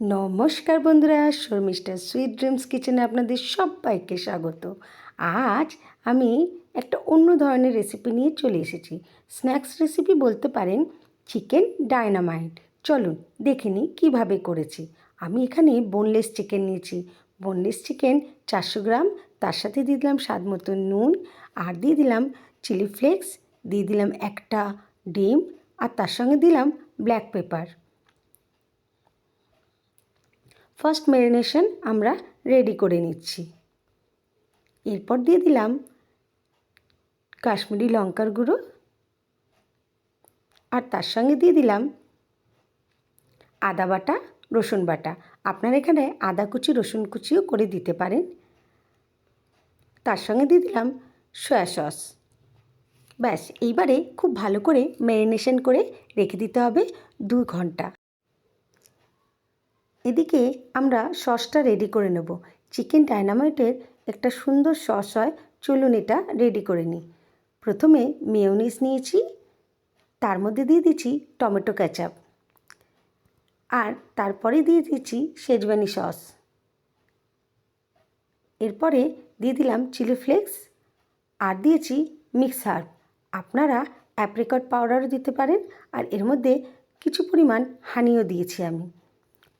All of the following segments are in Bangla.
নমস্কার বন্ধুরা শর্মিষ্ঠা সুইট ড্রিমস কিচেনে আপনাদের সবাইকে স্বাগত। আজ আমি একটা অন্য ধরনের রেসিপি নিয়ে চলে এসেছি। স্ন্যাক্স রেসিপি বলতে পারেন চিকেন ডায়নামাইট চলুন দেখে নিই কীভাবে করেছি। আমি এখানে বোনলেস চিকেন নিয়েছি। বোনলেস চিকেন চারশো গ্রাম, তার সাথে দিয়ে দিলাম স্বাদ মতো নুন, আর দিয়ে দিলাম চিলি ফ্লেক্স দিয়ে দিলাম একটা ডিম, আর তার সঙ্গে দিলাম ব্ল্যাক পেপার ফার্স্ট ম্যারিনেশন আমরা রেডি করে নিচ্ছি। এরপর দিয়ে দিলাম কাশ্মীরি লঙ্কার গুঁড়ো। আর তার সঙ্গে দিয়ে দিলাম আদা বাটা, রসুন বাটা। আপনার এখানে আদা কুচি, রসুন কুচিও করে দিতে পারেন। তার সঙ্গে দিয়ে দিলাম সয়া সস। ব্যাস, এইবারে খুব ভালো করে ম্যারিনেশন করে রেখে দিতে হবে দু ঘণ্টা। এদিকে আমরা সসটা রেডি করে নেব। চিকেন ডায়নামাইটের একটা সুন্দর সস হয়, চলুন এটা রেডি করে নিই। প্রথমে মেয়োনিজ নিয়েছি, তার মধ্যে দিয়ে দিচ্ছি টমেটো ক্যাচাপ আর তারপরে দিয়ে দিচ্ছি শেজওয়ানি সস এরপরে দিয়ে দিলাম চিলি ফ্লেক্স আর দিয়েছি মিক্স হার্ব আপনারা অ্যাপ্রিকট পাউডারও দিতে পারেন, আর এর মধ্যে কিছু পরিমাণ হানিও দিয়েছি আমি।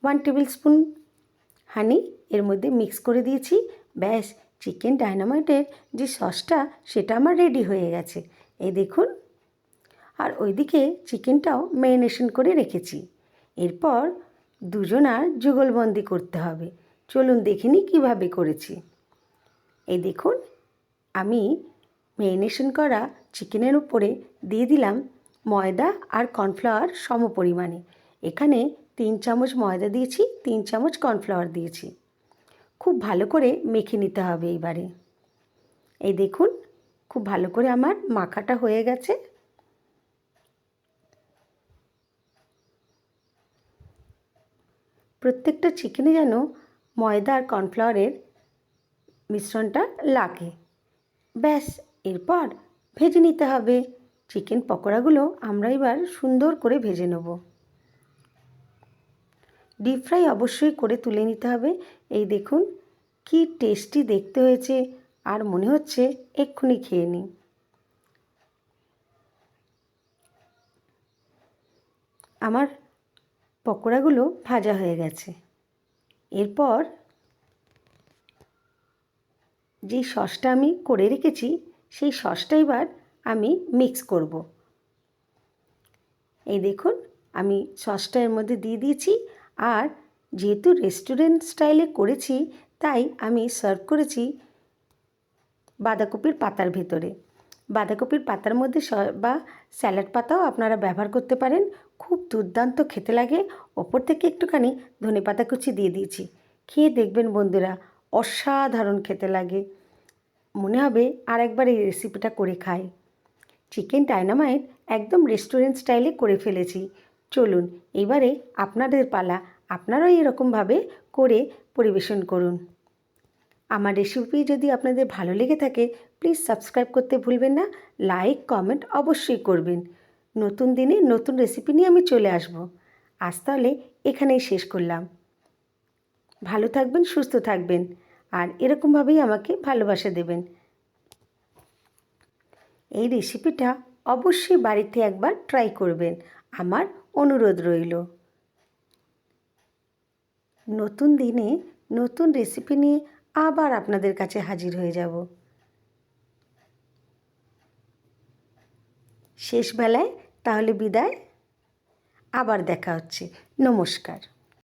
ওয়ান টেবিল স্পুন হানি এর মধ্যে মিক্স করে দিয়েছি। ব্যাস, চিকেন ডায়নামাইটের যে সসটা, সেটা আমার রেডি হয়ে গেছে। এই দেখুন। আর ওইদিকে চিকেনটাও ম্যারিনেশন করে রেখেছি। এরপর দুজনার যুগলবন্দি করতে হবে। চলুন দেখে নিই কীভাবে করেছি। এই দেখুন, আমি ম্যারিনেশন করা চিকেনের উপরে দিয়ে দিলাম ময়দা আর কর্নফ্লাওয়ার সম পরিমাণে এখানে তিন চামচ ময়দা দিয়েছি, তিন চামচ কর্নফ্লাওয়ার দিয়েছি। খুব ভালো করে মেখে নিতে হবে এইবারে। এই দেখুন, খুব ভালো করে আমার মাখাটা হয়ে গেছে। প্রত্যেকটা চিকেনে যেন ময়দা আর কর্নফ্লাওয়ারের মিশ্রণটা লাগে। ব্যাস, এরপর ভেজে নিতে হবে। চিকেন পকোড়াগুলো আমরা এবার সুন্দর করে ভেজে নেব। ডিপ ফ্রাই অবশ্যই করে তুলে নিতে হবে। এই দেখুন, কি টেস্টি দেখতে হয়েছে। আর মনে হচ্ছে এক্ষুনি খেয়ে নিই। আমার পকোড়াগুলো ভাজা হয়ে গেছে। এরপর যেই সসটা আমি করে রেখেছি, সেই সসটা এবার আমি মিক্স করব। এই দেখুন, আমি সসটা এর মধ্যে দিয়ে দিয়েছি। আর যেহেতু রেস্টুরেন্ট স্টাইলে করেছি, তাই আমি সার্ভ করেছি বাঁধাকপির পাতার ভেতরে। বাঁধাকপির পাতার মধ্যে বা স্যালাড পাতাও আপনারা ব্যবহার করতে পারেন। খুব দুর্দান্ত খেতে লাগে। ওপর থেকে একটুখানি ধনে পাতা কুচি দিয়ে দিয়েছি। খেয়ে দেখবেন বন্ধুরা, অসাধারণ খেতে লাগে। মনে হবে আর একবার এই রেসিপিটা করে খাই। চিকেন ডায়নামাইট একদম রেস্টুরেন্ট স্টাইলে করে ফেলেছি। চলুন, এবারে আপনাদের পালা আপনারাও এরকমভাবে করে পরিবেশন করুন। আমার রেসিপি যদি আপনাদের ভালো লেগে থাকে প্লিজ সাবস্ক্রাইব করতে ভুলবেন না লাইক কমেন্ট অবশ্যই করবেন। নতুন দিনে নতুন রেসিপি নিয়ে আমি চলে আসব। আজ তাহলে এখানেই শেষ করলাম। ভালো থাকবেন, সুস্থ থাকবেন, আর এরকমভাবেই আমাকে ভালোবাসা দেবেন। এই রেসিপিটা অবশ্যই বাড়িতে একবার ট্রাই করবেন। আমার অনুরোধ রইল। নতুন দিনে নতুন রেসিপি নিয়ে আবার আপনাদের কাছে হাজির হয়ে যাব। শেষ বেলায় তাহলে বিদায়। আবার দেখা হচ্ছে। নমস্কার।